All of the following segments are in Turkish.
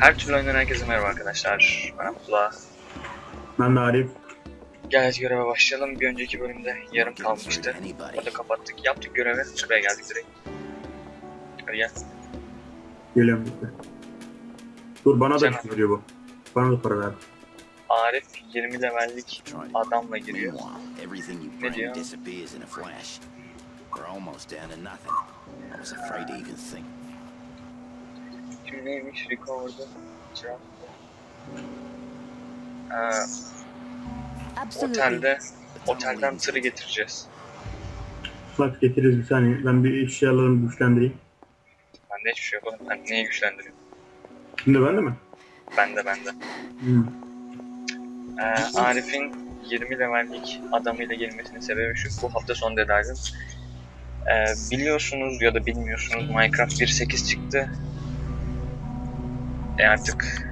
Her türlü oyundan herkese merhaba arkadaşlar. Ben Abdullah. Ben de Arif. Gel göreve başlayalım. Bir önceki bölümde yarım kalmıştı. Orada kapattık. Yaptık görevi. Şuraya geldik direkt. Hadi gel. Bitti. Dur bana da küfür bu. Bana da para ver. Arif 20 levellik adamla giriyor. Ne diyor? Şimdi neymiş? Recover'da. Cevap. Ee, otelde, otelden tırı getireceğiz. Slak getiririz bir saniye. Ben bir eşyalarımı güçlendireyim. Bende hiçbir şey yok oğlum. Ben neyi güçlendiriyorum? Şimdi ben de mi? Bende bende. Hmm. Ee, Arif'in 20 levellik adamıyla gelmesinin sebebi şu. Bu hafta son dedaydın. Ee, biliyorsunuz ya da bilmiyorsunuz Minecraft 1.8 çıktı. E artık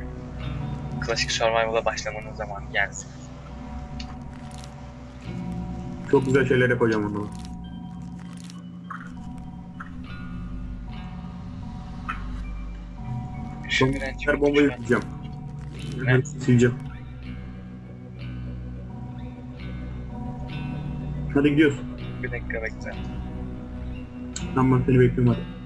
klasik survival'a başlamanın zamanı geldi. Çok güzel şeyler yapacağım. Şu direnç Her bombayı. Ne? Her sileceğim. Hadi gidiyoruz. bir dakika bekle. Ben seni bekliyorum hadi.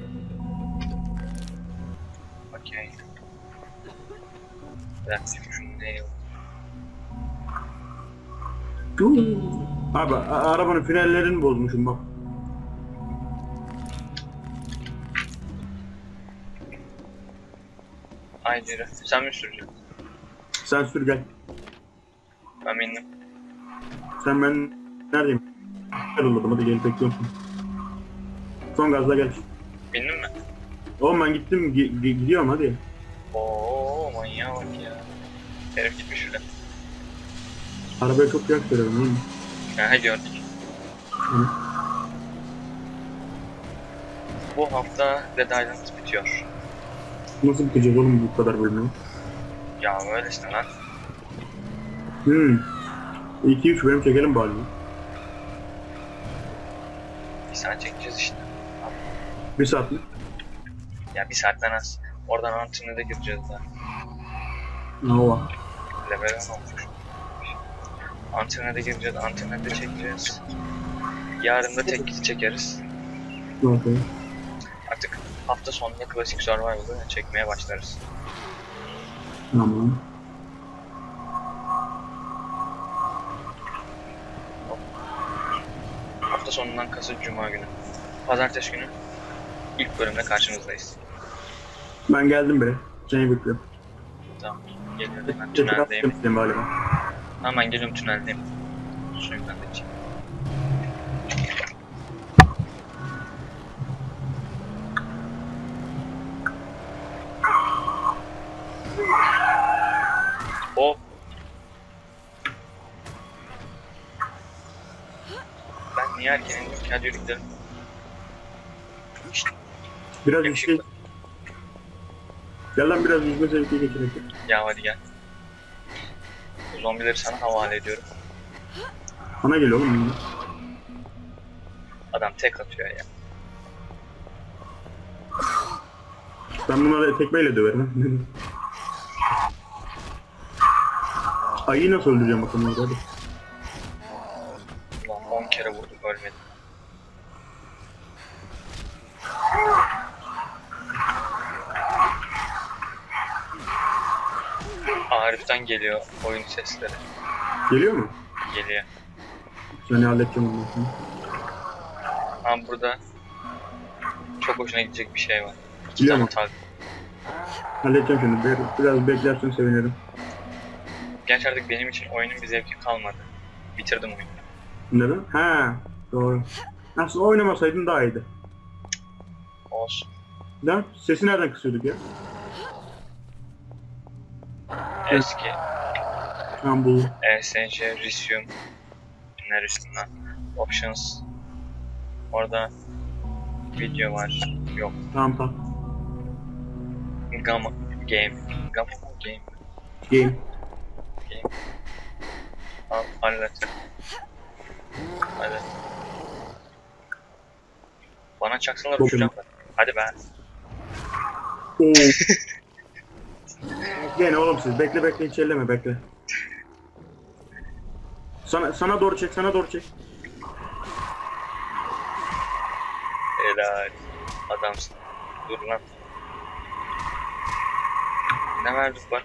Abi a- arabanın frenlerini bozmuşum bak. Ay yürü. Sen mi süreceksin? Sen sür gel. Ben bindim. Sen ben neredeyim? Ayrıldım hadi gel bekliyorum. Son gazla gel. Bindin mi? Oğlum ben gittim gi- gi- gidiyorum hadi. Herif gitmiş bile. Arabaya çok yak veriyorum oğlum. Aha gördük. Hı. Bu hafta Dead Island bitiyor. Nasıl bitecek oğlum bu kadar bölümü? Ya böyle işte lan. Hmm. 2-3 bölüm çekelim bari. Bir saat çekeceğiz işte. Bir saat mi? Ya bir saatten az. Oradan antrenede gireceğiz daha. Ova. Level 10 olmuş. Antrenede gireceğiz, antrenede çekeceğiz. Yarın da tek çekeriz. Okey. Artık hafta sonunda klasik survival'ı çekmeye başlarız. Tamam. Hafta sonundan kasıt cuma günü. Pazartesi günü ilk bölümde karşınızdayız. Ben geldim bile. Seni bekliyorum. Tamam. Geliyorum ben Tekrar tüneldeyim. istedim galiba. Hemen geliyorum tüneldeyim. Suyumdan da içeyim. Hop. Ben niye erken indim ki? Hadi yürü gidelim. Biraz işte... Gel lan biraz yüzme zevki geçirelim. Ya hadi gel. Zombileri sana havale ediyorum. Bana gel oğlum. Adam tek atıyor ya. Ben bunları tekmeyle döverim. Ayıyı nasıl öldüreceğim bakalım orada hadi. Ulan 10 kere vurdum ölmedi. Geliyor oyun sesleri. Geliyor mu? Geliyor. Seni halledeceğim sonra. Ama burada çok hoşuna gidecek bir şey var. Tane tag. Halledeceğim şimdi. Bir- Biraz beklersen sevinirim. Gerçi artık benim için oyunun bir zevki kalmadı. Bitirdim oyunu. Neden? Ha, doğru. Aslında oynamasaydın daha iyiydi. Olsun. Lan sesi nereden kısıyorduk ya? Eski Tamam buldum. ESC Resume Ner üstünden Options Orada video var. Yok. Tamam tamam. Gamma Game. Gamma Game. Game. Al, hallet. Hadi. Bana çaksalar uçacağım ben. Hadi be. Oo. Bekleyin oğlum siz. Bekle bekle hiç elleme bekle. Sana, sana doğru çek, sana doğru çek. Helal. Adamsın. Dur lan. Ne verdik bak?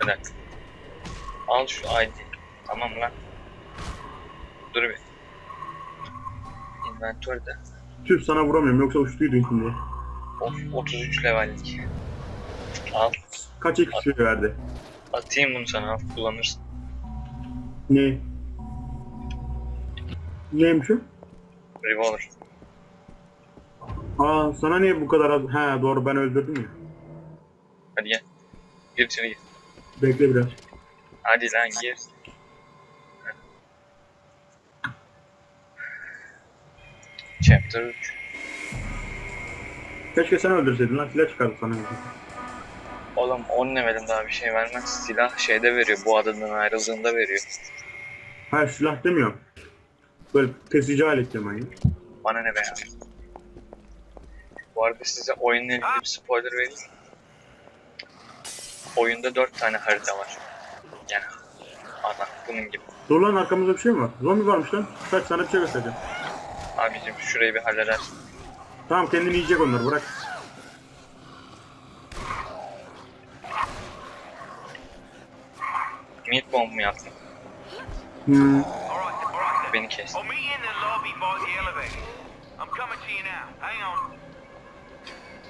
Dakika. Al şu ID. Tamam lan. Dur bir. Inventörde. Tüh sana vuramıyorum yoksa uçtuydun şimdi. Of 33 levellik. Al. Kaç XP verdi? Atayım bunu sana al kullanırsın. Ne? Neymiş o? Revolver. Aa sana niye bu kadar az? He doğru ben öldürdüm ya. Hadi gel. Gir içeri gir. Bekle biraz. Hadi lan gir. Chapter 3. Keşke sen öldürseydin lan silah çıkardı sana. Oğlum 10 levelim daha bir şey vermez. Silah şeyde veriyor. Bu adadan ayrıldığında veriyor. Hayır silah demiyorum. Böyle kesici alet diyorum hani. Bana ne be ya. Bu arada size oyunla ilgili bir spoiler vereyim. Oyunda 4 tane harita var. Yani ana bunun gibi. Dur lan arkamızda bir şey mi var? Zombi varmış lan. Kaç sana bir şey göstereceğim. Abicim şurayı bir halledersin. Tamam kendini yiyecek onlar bırak. Meat bomb mu yaptın? Hmm. Beni kes.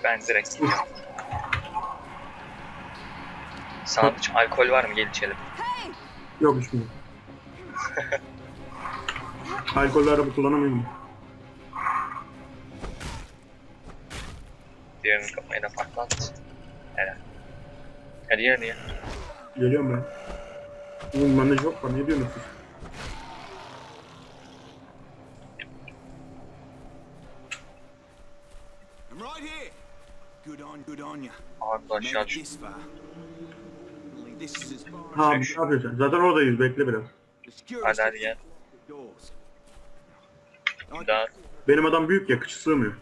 Ben direkt gidiyorum. Sana hiç alkol var mı? Gel içelim. Yok hiç mi? Alkollü araba kullanamıyorum. Diğerini kafayı da patlat. Helal. Hadi gel hadi gel. Geliyorum ben. Oğlum bende yok var ne diyorsunuz siz? I'm right here. Good on, good on ya. Abi aşağı Ha as ne yapıyorsun? Zaten oradayız bekle biraz. Hadi hadi gel. Bir daha. Benim adam büyük ya kıçı sığmıyor.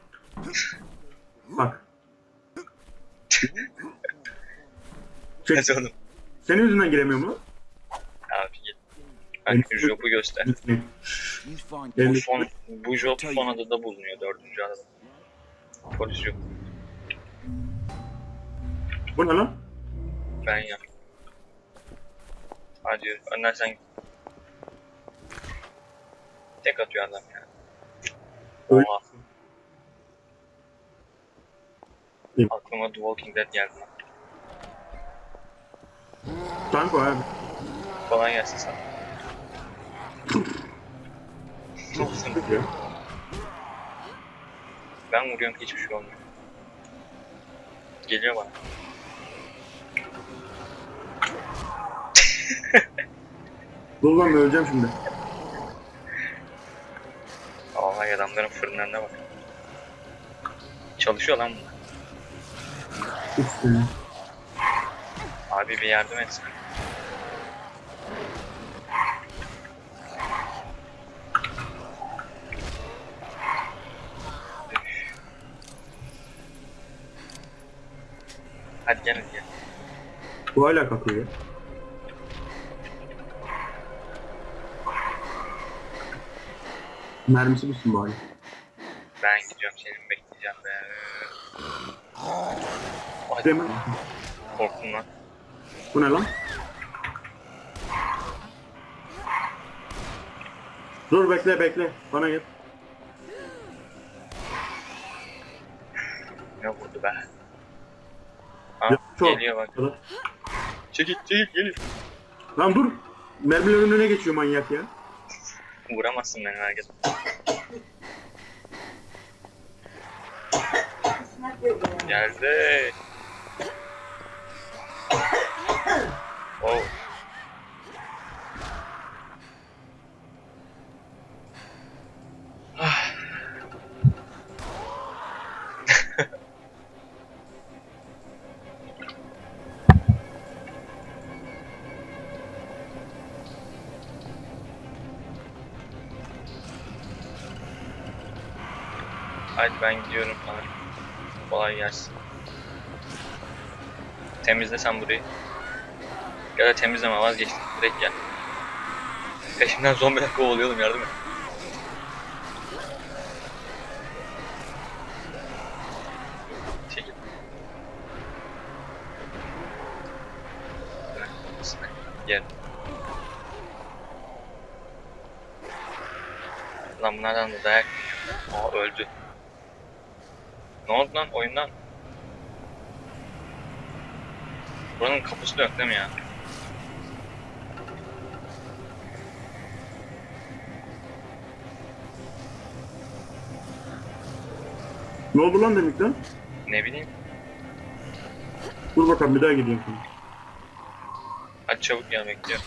Bak. Çek. Hadi oğlum. Senin yüzünden giremiyor mu? Kanka jobu göster. Bu son, bu job son adada bulunuyor. Dördüncü adada. Polis yok. Bu ne lan? Ben yap. Hadi önden sen git. Tek atıyor adam ya. Öyle- Oha. İyi. Aklıma The Walking Dead geldi. lan. Tank o abi. Kolay gelsin sana. Çok sıkıntı ya. Ben vuruyorum hiçbir şey olmuyor. Geliyor bana. Dur lan öleceğim şimdi. Vallahi adamların fırınlarına bak. Çalışıyor lan bunlar. Ya. Abi bir yardım etsin. Hadi gel hadi gel. Bu hala kalkıyor. Mermisi bitsin bari. Ben gidiyorum senin bekleyeceğim be. Hadi mi? korktum lan. Bu ne lan? Dur bekle bekle. Bana gel. Ne vurdu be. Ha, Ya, çok. geliyor bak. Çekil çekil geliyor. Lan dur. Mermilerin önüne geçiyor manyak ya. Vuramazsın beni herkes. Geldi. Oh. Hadi ben gidiyorum falan. Kolay gelsin. Temizle sen burayı. Ya da temizleme vazgeçtim. Direkt gel. Peşimden zombiler kovalıyordum yardım et. Çekil. Gel. Lan bunlardan da dayak. Aa öldü. Ne oldu lan oyundan? Buranın kapısı da yok değil mi ya? Ne oldu lan demek lan? Ne bileyim. Dur bakalım bir daha gideyim şimdi. Hadi çabuk gel bekliyorum.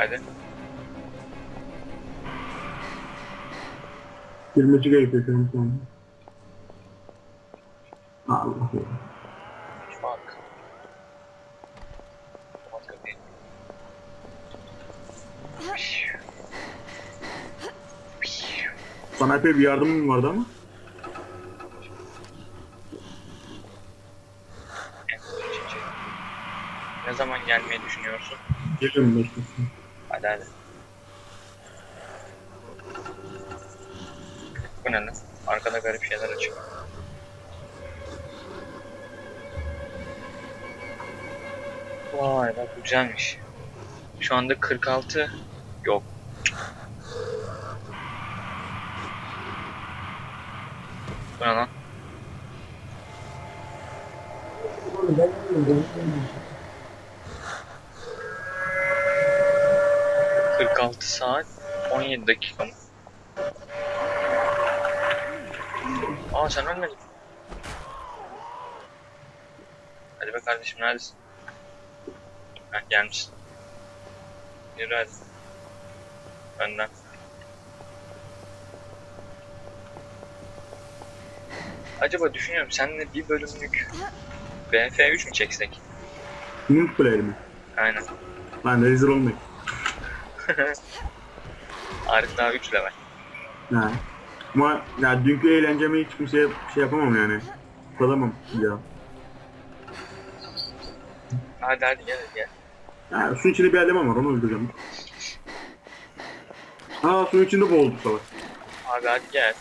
Hadi. Girmeci gerekiyor şu an sonra. Allah Allah. Fuck. Kapat kapıyı. Sana epey bir yardımım vardı ama. Ne zaman gelmeyi düşünüyorsun? Gelirim ben Hadi hadi. Bu ne lan? Arkada garip şeyler açıyor. Vay bak güzelmiş. Şu anda 46 yok. Bu ne lan? ...46 saat 17 dakika mı? Aa sen ölmedin. Hadi be kardeşim neredesin? Heh gelmişsin. Yürü hadi. Önden. Acaba düşünüyorum seninle bir bölümlük BF3 mü çeksek? Multiplayer mi? Aynen. Ben de rezil olmayayım. Arif daha 3 level. Ha. Ama ya dünkü eğlencemi hiç kimseye şey yapamam yani. Tutamam ya. Hadi hadi gel gel. Ha, su içinde bir eleman var onu öldüreceğim. Aa su içinde boğuldu salak. Abi hadi gel.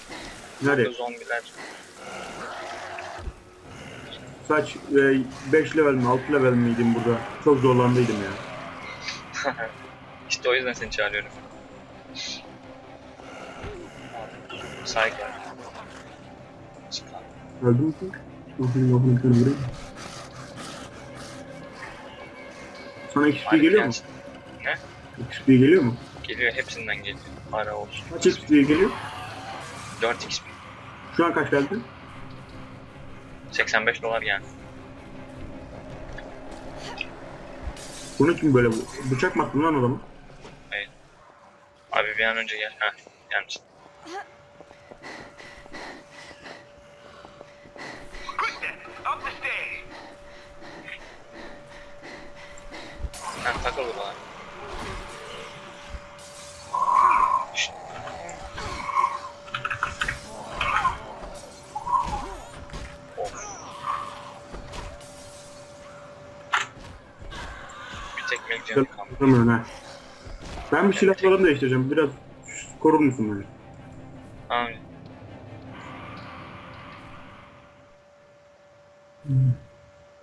Nerede? Zombiler. Saç 5 level mi 6 level miydim burada? Çok zorlandıydım ya. işte o yüzden seni çağırıyorum. Çıkar. Öldün mü sen? Bakayım şöyle vurayım. Sana XP geliyor mu? Ne? XP geliyor mu? Geliyor hepsinden geliyor. Para olsun. Kaç XP geliyor? 4 XP. Şu an kaç geldi? 85 dolar yani. Bunun için böyle bu- bıçak mı attın lan adamı? Abi bir an önce gel. Heh gelmişsin. Heh takıl buralar. Şşt. Of. Bir tek canı kaldı. Tamam ha. Ben bir silahlarımı değiştireceğim. Biraz korur musun beni? Tamam.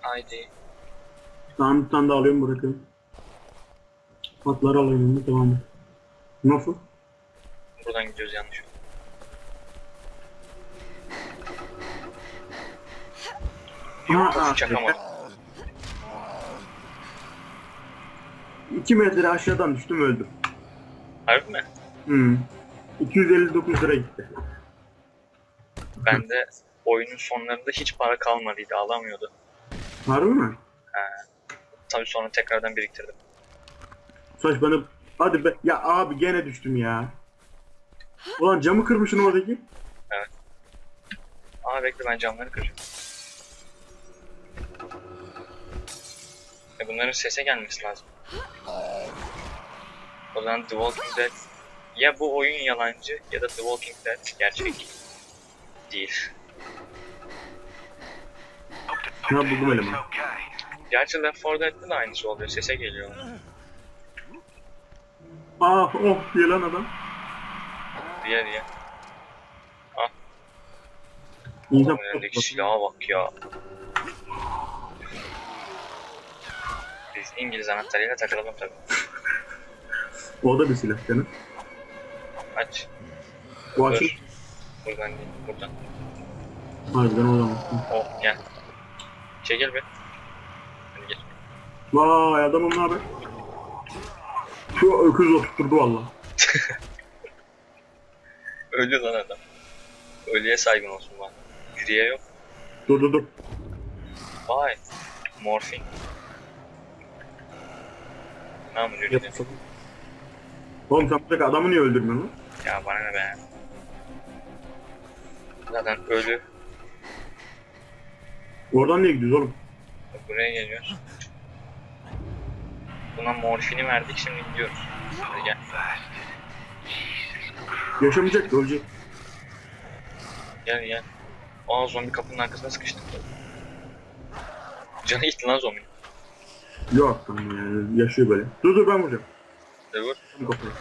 Haydi. Tamam bir tane daha alıyorum bırakıyorum. Patları onu tamam. Nasıl? Buradan gidiyoruz yanlış. Ha, Yok çakamadım. 2 metre aşağıdan düştüm öldüm. Harbi mi? Hmm. 259 lira gitti. Ben de oyunun sonlarında hiç para kalmadıydı alamıyordu. Harbi mi? Tabii sonra tekrardan biriktirdim. Saç bana... Hadi be. Ya abi gene düştüm ya. Ulan camı kırmışsın oradaki. Aa bekle ben camları kıracağım. E bunların sese gelmesi lazım. O zaman The Walking Dead ya bu oyun yalancı ya da The Walking Dead gerçek değil. Ha buldum elemanı. Gerçi Left 4 Dead'de de aynısı oluyor. Sese geliyor. Ah of diye lan adam. Diğer ya. İnsan Adamın elindeki silaha bak ya. Biz İngiliz anahtarıyla takılalım tabii. O da bir silah canım. Aç. Bu Dur. açık. Buradan değil. Buradan. Harbiden olamaz. Oh gel. Çekil bir. Hadi gel. Vay adamım ne haber? Şu öküz oturtturdu valla. Ölü lan adam. Ölüye saygın olsun bana. Yürüye yok. Dur dur dur. Vay. Morfin. Tamam yürü. Oğlum sen buradaki adamı niye öldürmüyorsun lan? Ya bana ne be. Zaten ölü. Oradan niye gidiyoruz oğlum? Buraya geliyoruz. Buna morfini verdik şimdi gidiyoruz. Hadi gel. Yaşamayacak da ölecek. Gel gel. Aa zombi kapının arkasına sıkıştık. Canı gitti lan zombi. Yok tamam yani yaşıyor böyle. Dur dur ben vuracağım. Vur. Kafayı.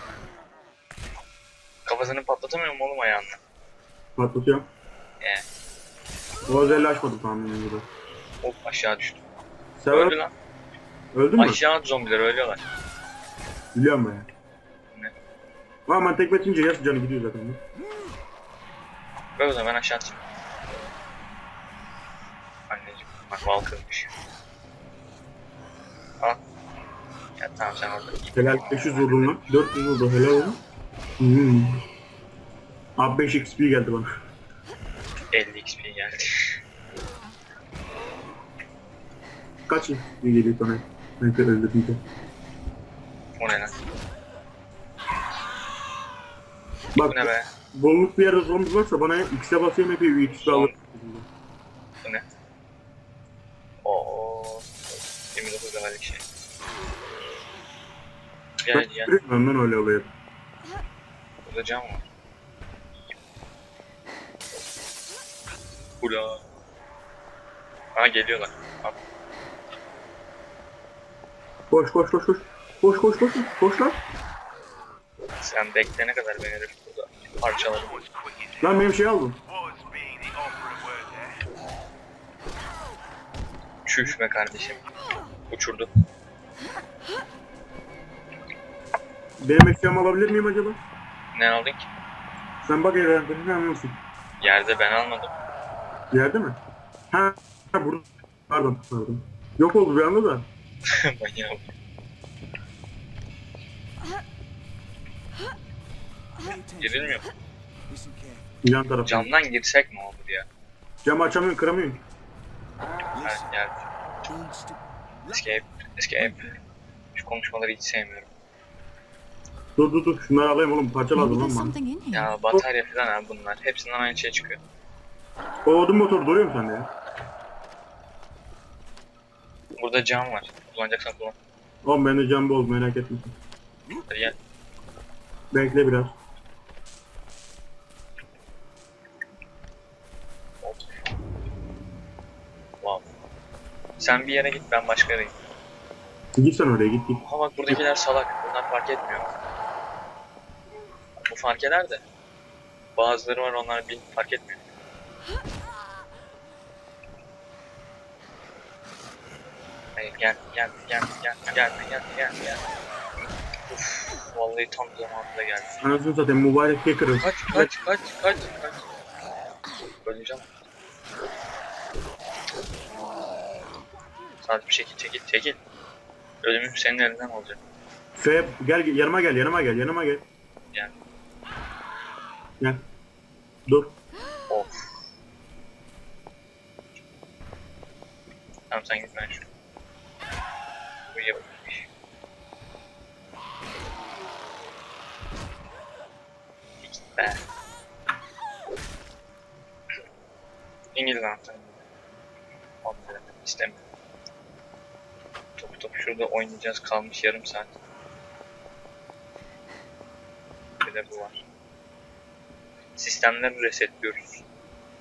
Kafasını patlatamıyor mu oğlum ayağını? Patlatıyorum. Ee, O özelliği açmadım tahminen burada. hop aşağı düştü. Sever Öldü lan. Öldün mü? Aşağı zombiler ölüyorlar. Biliyorum ben ya. Ne? Ama ben tekme atince yarısı canı gidiyor zaten. Böyle o zaman ben aşağı atayım. Anneciğim bak bal kırmış. Al. Ya tamam sen orada. Helal 500 vurdun lan. 400 vurdu helal olsun. Hmm. Abi 5 XP geldi bana. 50 XP geldi. Kaç XP geliyor sana? Ben de öldürdüm de. o ne lan? Bak Bu ne be? bolluk bir yerde zombi varsa bana X'e basayım hep XP alır. Bu ne? Oo. 29 levellik şey. Gel gel. lan öyle oluyor. Burada cam var. Ula. Ha geliyorlar. Al. Koş koş koş koş. Koş koş koş. Koş lan. Sen beklene kadar ben herif burada as Lan benim şey aldım. Çüş be kardeşim. Uçurdu. Benim eşyamı alabilir miyim acaba? Ne aldın ki? Sen bak evren. Ne anlıyorsun? Yerde ben almadım. Yerde mi? Ha, ha burada. Pardon pardon. Yok oldu bir anda da. Manyak. Girilmiyor. Yan tarafı. Camdan girsek ne olur ya? Camı açamıyorum kıramıyorum. Ha, gel. Escape. Escape. Şu konuşmaları hiç sevmiyorum. Dur dur dur şunları alayım oğlum parça Maybe lazım there's lan bana. Ya batarya falan abi bunlar. Hepsinden aynı şey çıkıyor. O odun motoru duruyor mu sende ya? Burada cam var. Kullanacaksan kullan. Oğlum bende cam bol merak etme. Hadi gel. Bekle biraz. Hop. Wow. Sen bir yere git ben başka yere gideyim. Git sen oraya git git. Ha bak buradakiler salak. Bunlar fark etmiyor. Bu fark eder de. Bazıları var onlar bir fark etmiyor. Hayır gel gel gel gel gel gel gel gel. Uf, vallahi tam zamanında geldi. Anasını satayım mübarek hacker'ım. Kaç kaç kaç kaç kaç. Öleceğim. Sadece bir şekil çekil çekil. Ölümüm senin elinden olacak. F gel gel, yanıma gel yanıma gel yanıma gel. Gel. Gel. Dur. Of. Tamam sen git ben şu. Bu yapılmış. Git. İngiliz anahtarı. Onları istemiyorum. Top top şurada oynayacağız kalmış yarım saat. de bu var. Sistemleri resetliyoruz.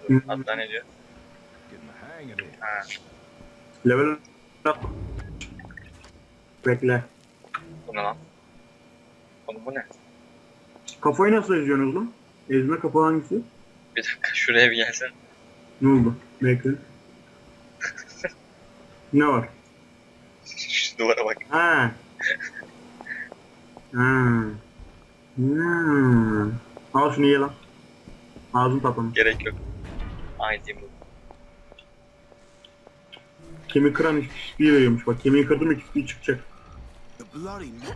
Hı. Hatta ne diyor? Ha, Level up. Bekle. bu ne lan? Oğlum bu ne? Kafayı nasıl eziyorsunuz lan? Ezme kafa hangisi? Bir dakika şuraya bir gelsen. Ne oldu? Bekle. ne var? Şu duvara bak. Ha. Ha. Hmm. Al şunu ye lan. Ağzın tatlanır. Gerek yok. ID bu. Kemik kıran XP veriyormuş bak. Kemiği kırdım XP çıkacak. Bloody no-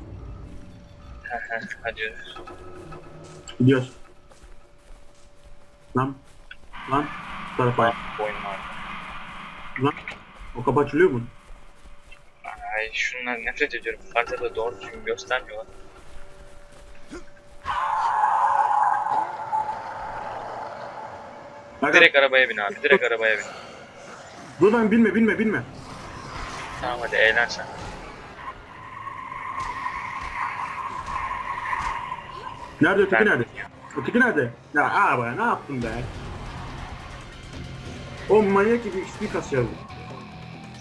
Hadi. Gidiyoruz. Lan. Lan. Bu tarafa. Boyun var. Lan. O kapı açılıyor mu? Ay şundan nefret ediyorum. Haritada doğru düzgün göstermiyorlar. Bak, Direkt arabaya bin abi. Direkt arabaya bin. Dur lan binme binme binme. Tamam hadi eğlen sen. Nerede öteki Ben- nerede? Öteki nerede? Ya abi ne yaptın be? O manyak gibi XP kasacağız.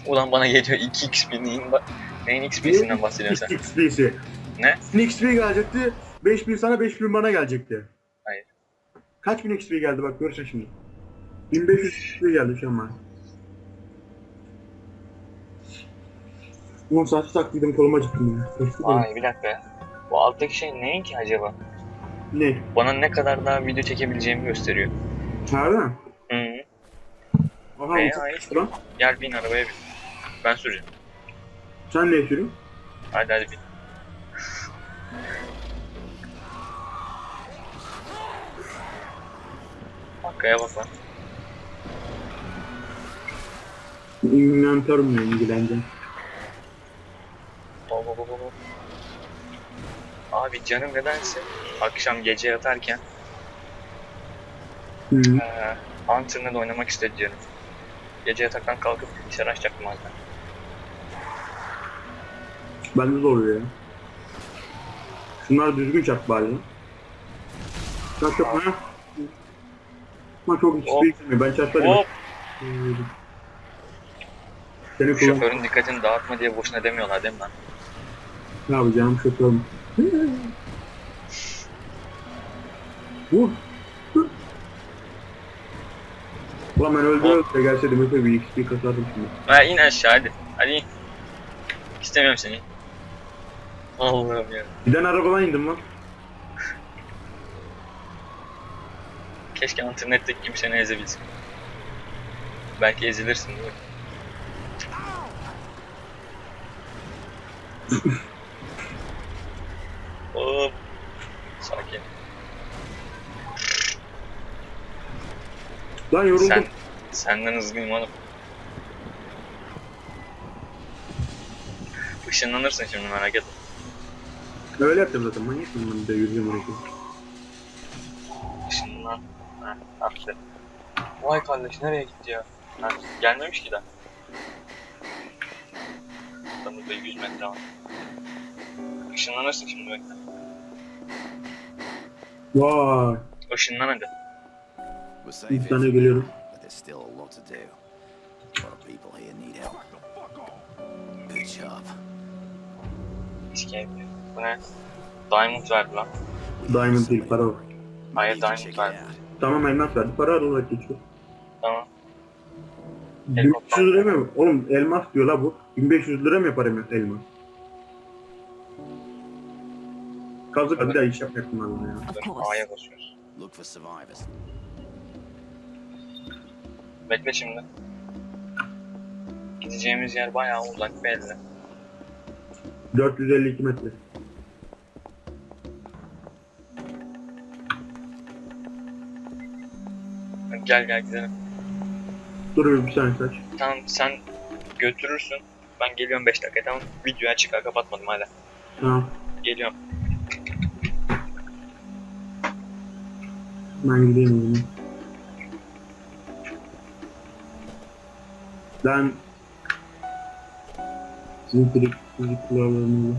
Ulan bana geliyor 2 XP neyin, ba- neyin XP'sinden bahsediyorsun sen? XP'si. Ne? 1000 XP gelecekti. 5000 sana 5000 bana gelecekti. Hayır. Kaç bin XP geldi bak görürsün şimdi. 1500 XP geldi şu an. Ulan saati taktıydım koluma acıttım ya. Vay bir dakika. Bu alttaki şey neyin ki acaba? Ne? Bana ne kadar daha video çekebileceğimi gösteriyor. Mi? Hı -hı. Aha Ee, lan. Gel bin arabaya bin. Ben süreceğim. Sen ne sürüyorsun? Hadi hadi bin. Arkaya bak lan. İnventörümle ilgileneceğim. Hop hop hop hop. Abi canım nedense akşam gece yatarken Hı. eee Antrenör'de oynamak istedi canım. Gece yataktan kalkıp bilgisayar açacaktım zaten. Bende de oluyor ya. Şunlar düzgün çarp bari. Çarp çarp ha. Ama çok Hop. XP gelmiyor. Ben çarpmadım. Hop! Seni kullan. Şoförün dikkatini dağıtma diye boşuna demiyorlar değil mi lan? Ne yapacağım şoförüm. Vur. Ulan ben öldü öldü. Gelse demek ki bir XP kasardım şimdi. Ha in aşağı hadi. Hadi in. İstemiyorum seni. Allah'ım ya. Giden arabadan indim lan. Keşke internetteki gibi seni ezebilsin. Belki ezilirsin değil mi? Hop. Sakin. Lan yoruldum. Sen, senden hızlıyım oğlum. Işınlanırsın şimdi merak etme. Öyle yapacağım zaten. Manyak mıyım ben de yürüyeceğim oraya. Işınlan. Ha, aferin. Vay kardeş nereye gitti ya? Ha, gelmemiş ki daha. Aramızda 100 metre var. Işınlanırsın şimdi bekle. Vay. Işınlan hadi. Here, tane geliyorum. but there's still a lot to do. A lot of people here need help. Good job. İskele. Bu ne? Diamond verdi lan. Diamond değil, para. We Hayır, diamond var. out. Tamam elmas verdi. Para olarak geçiyor. Tamam. 1500 lira mı? Oğlum elmas diyor la bu. 1500 lira mı yapar elmas? Kazık bir daha iş yapacaktım valla ya. Dur, course. A'ya basıyoruz. Look for survivors. Bekle şimdi. Gideceğimiz yer bayağı uzak belli. 452 metre. Gel gel gidelim. Dur bir saniye saç. Tamam sen götürürsün. Ben geliyorum 5 dakika tamam. Videoyu açık ha, kapatmadım hala. Tamam. Geliyorum. Ben gideyim o zaman. Ben sizin trik fizik kurallarınızı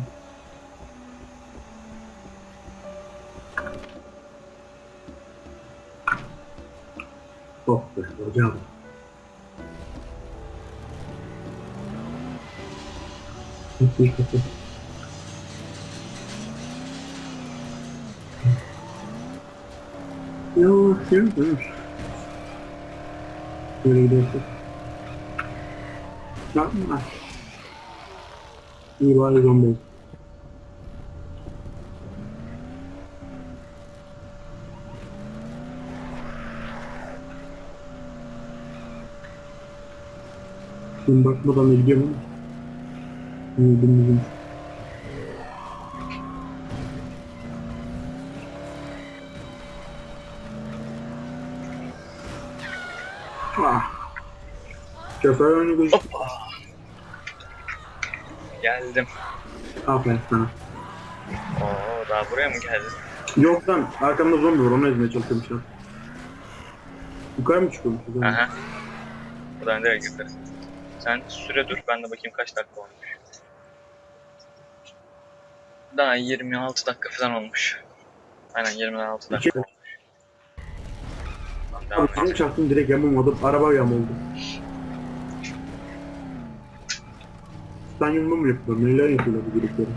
Oh be hocam. Yavaş yavaş. Böyle gidiyorsun. Yapma. İyi bari zombi. Şimdi bakmadan da gidiyorum ama. Şoför önü gözü. Hoppa. Geldim. Aferin sana. Oo daha buraya mı geldin? Yok lan arkamda zombi var onu ezmeye çalışıyorum şu an. Yukarı mı çıkıyormuş? o zaman? Aha. Buradan direkt yukarı. Sen süre dur ben de bakayım kaç dakika olmuş. Daha 26 dakika falan olmuş. Aynen 26 dakika İki- olmuş. Tamam, Devam et. çarptım direkt yamulmadım. Araba yamuldu. Sen yumma mı yapıyorsun? Neler yapıyorlar bu grupları?